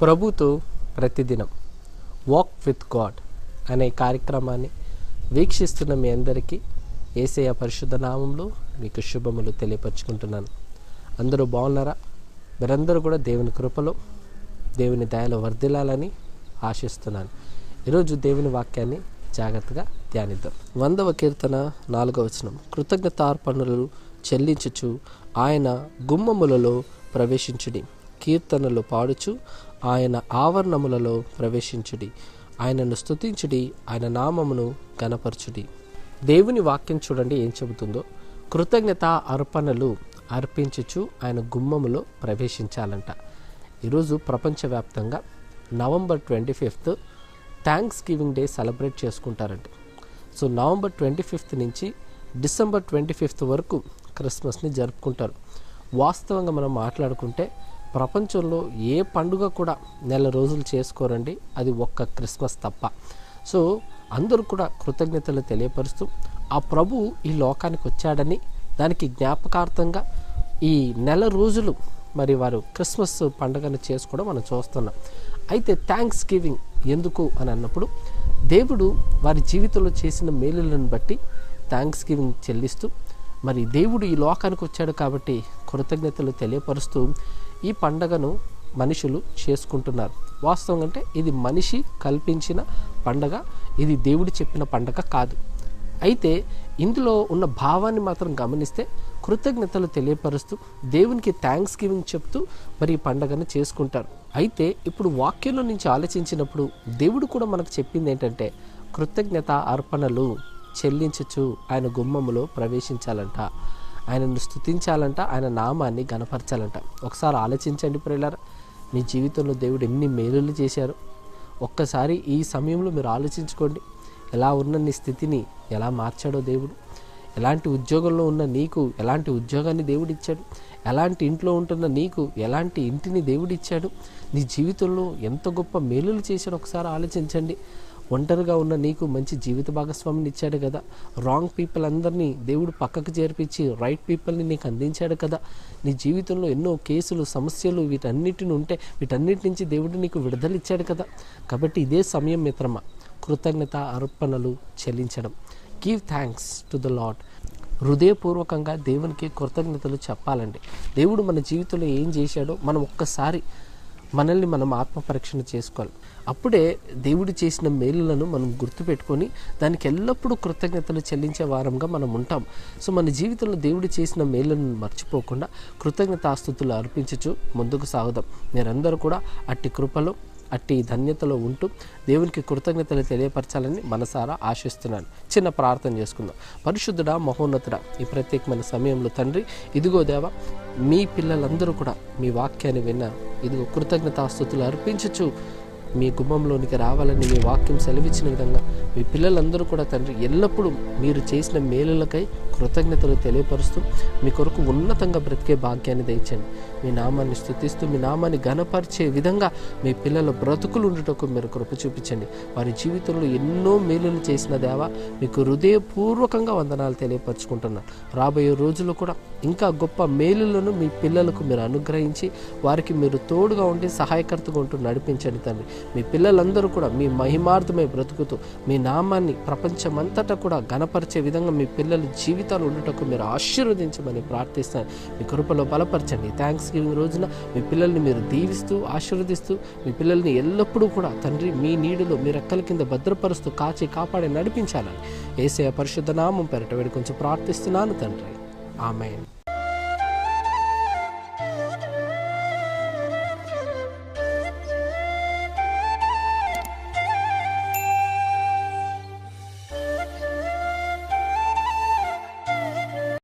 ప్రభుతో ప్రతిదినం walk with God అనే కార్యక్రమాన్ని వీక్షిస్తున్న మీ అందరికీ ఏసయ పరిశుద్ధ నామంలో మీకు శుభములు తెలియపరుచుకుంటున్నాను. అందరూ బాగున్నారా? మీరందరూ కూడా దేవుని కృపలో దేవుని దయలో వర్ధిల్లాలని ఆశిస్తున్నాను. ఈరోజు దేవుని వాక్యాన్ని జాగ్రత్తగా ధ్యానిద్దాం. వందవ కీర్తన నాలుగవ వచనం. కృతజ్ఞతార్పణలు చెల్లించుచు ఆయన గుమ్మములలో ప్రవేశించుడి. కీర్తనలు పాడుచు ఆయన ఆవరణములలో ప్రవేశించుడి. ఆయనను స్తుతించుడి ఆయన నామమును గనపరచుడి దేవుని వాక్యం చూడండి ఏం చెబుతుందో. కృతజ్ఞత అర్పణలు అర్పించుచు ఆయన గుమ్మములో ప్రవేశించాలంట. ఈరోజు ప్రపంచవ్యాప్తంగా November twenty fifth thanks giving day celebrate చేసుకుంటారంట. So November twenty fifth నుంచి డిసెంబర్ ట్వంటీ ఫిఫ్త్ వరకు క్రిస్మస్ని జరుపుకుంటారు. వాస్తవంగా మనం మాట్లాడుకుంటే ప్రపంచంలో ఏ పండుగ కూడా నెల రోజులు చేసుకోరండి. అది ఒక్క క్రిస్మస్ తప్ప. సో అందరూ కూడా కృతజ్ఞతలు తెలియపరుస్తూ ఆ ప్రభు ఈ లోకానికి వచ్చాడని దానికి జ్ఞాపకార్థంగా ఈ నెల రోజులు మరి వారు క్రిస్మస్ పండుగను చేసుకోవడం మనం చూస్తున్నాం. అయితే థ్యాంక్స్ గివింగ్ ఎందుకు అని అన్నప్పుడు దేవుడు వారి జీవితంలో చేసిన మేలులను బట్టి థ్యాంక్స్ గివింగ్ చెల్లిస్తూ మరి దేవుడు ఈ లోకానికి వచ్చాడు కాబట్టి కృతజ్ఞతలు తెలియపరుస్తూ ఈ పండగను మనుషులు చేసుకుంటున్నారు. వాస్తవం అంటే ఇది మనిషి కల్పించిన పండగ ఇది దేవుడు చెప్పిన పండగ కాదు. అయితే ఇందులో ఉన్న భావాన్ని మాత్రం గమనిస్తే కృతజ్ఞతలు తెలియపరుస్తూ దేవునికి థ్యాంక్స్ గివింగ్ చెప్తూ మరి ఈ పండగను చేసుకుంటారు. అయితే ఇప్పుడు వాక్యంలో నుంచి ఆలోచించినప్పుడు దేవుడు కూడా మనకు చెప్పింది ఏంటంటే కృతజ్ఞత అర్పణలు చెల్లించచ్చు ఆయన గుమ్మములో ప్రవేశించాలంట. ఆయనను స్థుతించాలంట ఆయన నామాన్ని గనపరచాలంట ఒకసారి ఆలోచించండి ప్రియులారా మీ జీవితంలో దేవుడు ఎన్ని మేలులు చేశారు? ఒక్కసారి ఈ సమయంలో మీరు ఆలోచించుకోండి. ఎలా ఉన్న నీ స్థితిని ఎలా మార్చాడో దేవుడు? ఎలాంటి ఉద్యోగంలో ఉన్న నీకు ఎలాంటి ఉద్యోగాన్ని దేవుడు ఇచ్చాడు? ఎలాంటి ఇంట్లో ఉంటున్న నీకు ఎలాంటి ఇంటిని దేవుడు ఇచ్చాడు? నీ జీవితంలో ఎంత గొప్ప మేలులు చేశాడో ఒకసారి ఆలోచించండి. ఒంటరిగా ఉన్న నీకు మంచి జీవిత భాగస్వామిని ఇచ్చాడు కదా. రాంగ్ పీపుల్ అందరినీ దేవుడు పక్కకు చేర్పించి రైట్ పీపుల్ని నీకు అందించాడు కదా. నీ జీవితంలో ఎన్నో కేసులు సమస్యలు వీటన్నిటిని ఉంటే వీటన్నిటి నుంచి దేవుడు నీకు విడుదల ఇచ్చాడు కదా. కాబట్టి ఇదే సమయం మిత్రమా. కృతజ్ఞత అర్పణలు చెల్లించడం. Give thanks to the lord హృదయపూర్వకంగా దేవునికి కృతజ్ఞతలు చెప్పాలండి. దేవుడు మన జీవితంలో ఏం చేశాడో మనం ఒక్కసారి మనల్ని మనం ఆత్మ పరీక్షణ చేసుకోవాలి. అప్పుడే దేవుడు చేసిన మేలులను మనం గుర్తుపెట్టుకొని దానికి ఎల్లప్పుడూ కృతజ్ఞతలు చెల్లించే వారంగా మనం ఉంటాం. సో మన జీవితంలో దేవుడు చేసిన మేలులను మర్చిపోకుండా కృతజ్ఞతాస్తుతులు అర్పించచ్చు ముందుకు సాగుదాం. మీరందరూ కూడా అట్టి కృపలో అట్టి ధన్యతలో ఉంటూ దేవునికి కృతజ్ఞతలు తెలియపరచాలని మనసారా ఆశిస్తున్నాను. చిన్న ప్రార్థన చేసుకుందాం. పరిశుద్ధుడా మహోన్నతుడా ఈ ప్రత్యేకమైన సమయంలో తండ్రి ఇదిగో దేవ మీ పిల్లలందరూ కూడా మీ వాక్యాన్ని విన్న ఇదిగో కృతజ్ఞతాస్థుతులు అర్పించచ్చు మీ గుమ్మంలోనికి రావాలని మీ వాక్యం సెలవిచ్చిన విధంగా మీ పిల్లలందరూ కూడా తండ్రి ఎల్లప్పుడూ మీరు చేసిన మేలులకై కృతజ్ఞతలు తెలియపరుస్తూ మీ కొరకు ఉన్నతంగా బ్రతికే భాగ్యాన్ని దయచండి మీ నామాన్ని స్థుతిస్తూ మీ నామాన్ని గనపరిచే విధంగా మీ పిల్లల బ్రతుకులు ఉండటకు మీరు కృప చూపించండి. వారి జీవితంలో ఎన్నో మేలులు చేసిన దేవా మీకు హృదయపూర్వకంగా వందనాలు తెలియపరచుకుంటున్నాను. రాబోయే రోజుల్లో కూడా ఇంకా గొప్ప మేలులను మీ పిల్లలకు మీరు అనుగ్రహించి వారికి మీరు తోడుగా ఉండి సహాయకర్తగా ఉంటూ నడిపించండి తండ్రి. మీ పిల్లలందరూ కూడా మీ మహిమార్థమై బ్రతుకుతూ మీ నామాన్ని ప్రపంచమంతటా కూడా గణపరిచే విధంగా మీ పిల్లల జీవితాలు ఉండటకు మీరు ఆశీర్వదించమని ప్రార్థిస్తాను మీ కృపలో బలపరచండి. థ్యాంక్స్ గివింగ్ రోజున మీ పిల్లల్ని మీరు దీవిస్తూ ఆశీర్వదిస్తూ మీ పిల్లల్ని ఎల్లప్పుడూ కూడా తండ్రి మీ నీడులో మీ రెక్కల కింద భద్రపరుస్తూ కాచి కాపాడి నడిపించాలని ఏసే పరిశుద్ధ నామం పెరట వేడి కొంచెం ప్రార్థిస్తున్నాను తండ్రి. ఆమె